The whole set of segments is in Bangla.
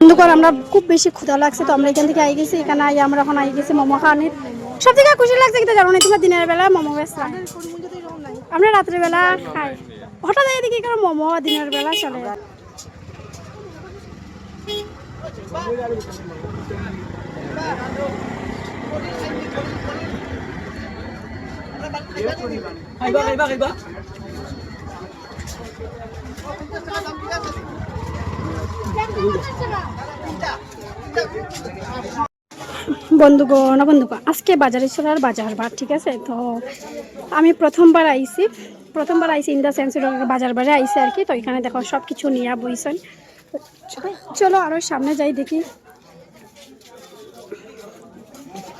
বন্ধুকর আমরা খুব বেশি ক্ষুধা লাগছে, তো আমরা এখান থেকে আই গেছি, এখানে আই আমরা এখন আই গেছি মোমো খাওয়ানির সব থেকে খুশি লাগছে কিন্তু জানো না তোমরা দিনের বেলা মোমো বেচা আমরা রাত্রে বেলা খাই। হঠাৎ এদিকে কারণ মোমো দিনের বেলা চলে। খাইবা। বন্ধুগণ বন্ধুগণ, আজকে বাজারে চলার বাজার বার ঠিক আছে? তো আমি প্রথমবার আইছি। প্রথমবার আইছি ইন দ্য সেন্স বাজার বারে আইছি আর কি। তো এখানে দেখো সব কিছু নিয়ে বইছেন। চলো আরও সামনে যাই দেখি।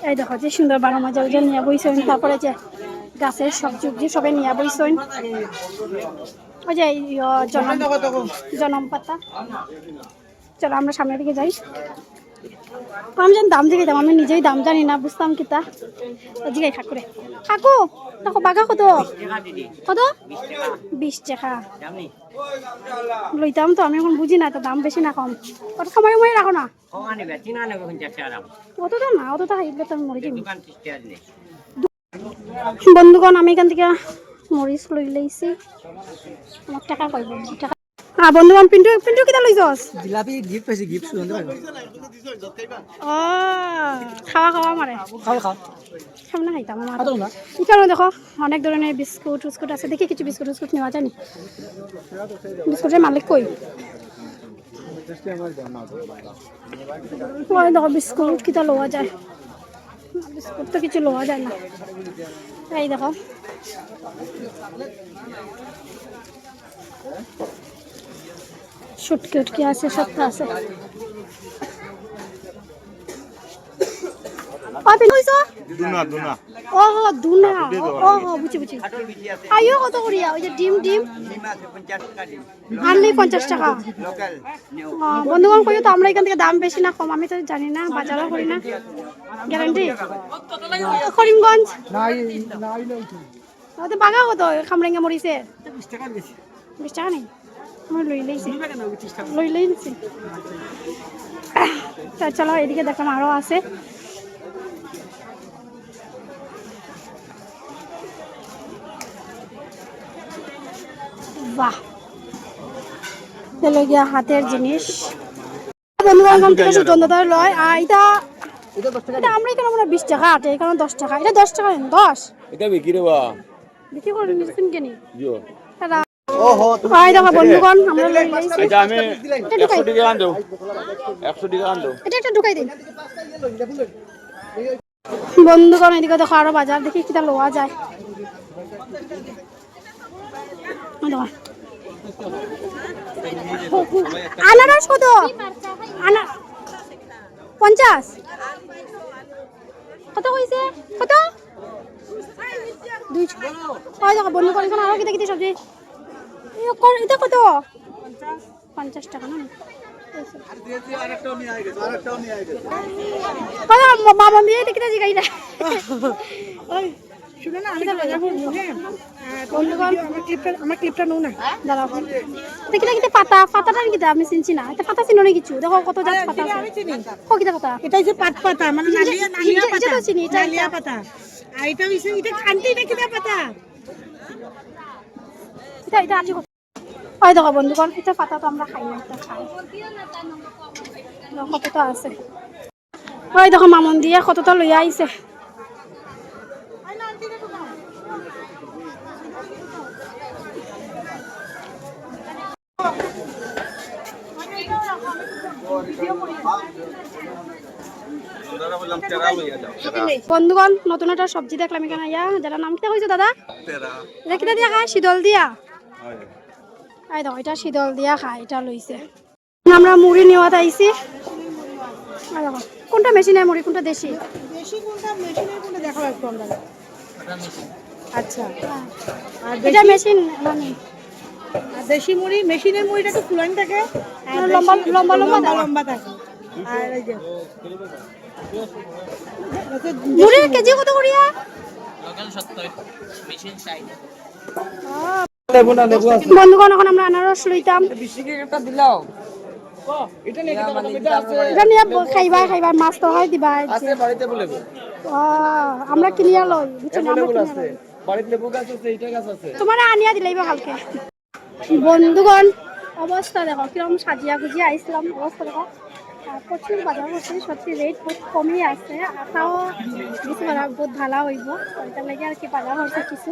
এই দেখো যে সুন্দর বারো মাজার যে নিয়ে বইছেন। তারপরে যে গাছের সব সবজি সবাই নিয়ে বইছেন। ওই যে জনম জনম পাতা। চলো আমরা সামনের দিকে যাই। আমি জানি দাম জিগাইতাম আমি নিজেই দাম জানি না বুঝতাম কিতা জিগাই ঠাকুরে কাকু দেখো বাঘা কত? কত? বিশ টাকা। লইতাম তো আমি এখন বুঝি না তো দাম বেশি না কম। কত সময় সময় রাখো না? অত তো না অত তো হাইলে তো মরে যাবি। বন্ধুগণ আমি এখান থেকে মরিচ লই লইছি আমার টাকা কইব টাকা হ্যাঁ বন্ধুগণ পিন্টু পিন্টু কিটা লইছস জিলাপি গিফট পাইছি গিফট শুনতে ও খাওয়া খাওয়া মারে খাও খাও। সামনে খাইতাম আমার খাতো না। এখানে দেখো অনেক ধরনের বিস্কুট উস্কুট আছে। দেখি কিছু বিস্কুট উস্কুট নেওয়া যায় নি? বিস্কুটের মালিক কই? দেখো বিস্কুট কিটা লওয়া যায়। বিস্কুট তো কিছু লওয়া যায় না। এই দেখো। সুটকি উটকি আছে, সবটা আছে। পাবি দুনা দুনা। ও হো দুনা ও হো বুঝি বুঝি আইও কত করিয়া? ওই যে ডিম ডিম। আনলেই পঞ্চাশ টাকা। ও, বন্ধুগণ কইও তো আমরা এখান থেকে দাম বেশি না কম আমি তো জানি না বাজারও করি না। গ্যারান্টি? করিমগঞ্জ? ওতে বাগা কত? খামরেঙ্গা মরিছে বিশ। টাকা নেই? আমি লই লইছি। লই লইছি। তা চলো এদিকে দেখলাম আরও আছে। বাহ। চলো গিয়া হাতের জিনিস। থেকে লয়। আর এটা এটা দশ টাকা আমরা এখানে মনে হয় বিশ টাকা আটে? এখানে দশ টাকা। এটা দশ টাকা দশ। এটা বিক্রি দেবা বিক্রি করে নিচ্ছেন কেনি? জিও। ওহো দেখো বন্ধুগণ আমরা লই লইছি। এটা আমি একশো টাকা আন দেও একশো টাকা আন দেও এটা একটা ঢুকাই দিন। বন্ধুগণ এদিকে দেখো আরও বাজার দেখি কিটা লোয়া যায়। এই দেখো। আনারস কত? পঞ্চাশ। কত কইছে কত? দুইশো হয় দেখো বন্ধু করে আরও কিতা কিতা সবজি? এটা কত? পঞ্চাশ টাকা না? হ্যাঁ মা বন্ধু এই দেখি না শুনে না আমি করব হ্যাঁ। বন্ধুগণ আমার ক্লিপটা নো। না দাঁড়াও। দেখি না কিতা পাতা পাতাটা কিতা আমি চিনছি না। এটা পাতা চিনো না কিছু? দেখো কত জাত পাতা আছে। আমি চিনি। ও পাতা? এটা হচ্ছে পাট পাতা মানে নালিয়া নালিয়া এটা- এটা চিনি, এটা- নালিয়া পাতা। আর এটা হচ্ছে এটা আন্টি এটা কিনা পাতা? এটা এটা আছে হয় দেখো বন্ধুগণ এটা পাতা তো আমরা খাই না এটা খাই। কতটা আছে। হয় দেখো মামন দিয়ে কতটা লইয়া আইছে। বন্ধুগণ নতুন একটা সবজি দেখলাম এখানে ইয়া যারা নাম কিতা কইছো দাদা? এটা কিতা দিয়া খায়? শীতল দিয়া? আই দেখো এটা শীতল দিয়া খায় এটা লইছে। আমরা মুড়ি আই দেখো কোনটা মেশিনের মুড়ি কোনটা দেশি? বেশি কোনটা মেশিনের কোনটা দেখাবো একটু আচ্ছা। আর এটা মেশিন মানে আর দেশি মুড়ি মেশিনের মুড়িটা একটু ফুলান থাকে। আর লম্বা লম্বা লম্বা। লম্বা থাকে। আর এই যে মুড়ির কেজি কত করিয়া? বন্ধুগণ এখন আমরা আনারস লইতাম। খাইবা খাইবা মাছ তো হয় দিবা আমরা কিনিয়া লই বুঝছ তোমার আনিয়া দিলেই বা কালকে বন্ধুগণ, অবস্থা দেখো কীরকম সাজিয়া গুজিয়ে আইসলাম অবস্থা দেখো। প্রচুর বাজার করছে সত্যি রেট খুব কমই আছে আটাও বাজার বহুত ভালো হইব ওইটার লাগে আর কি বাজার হচ্ছে কিছু।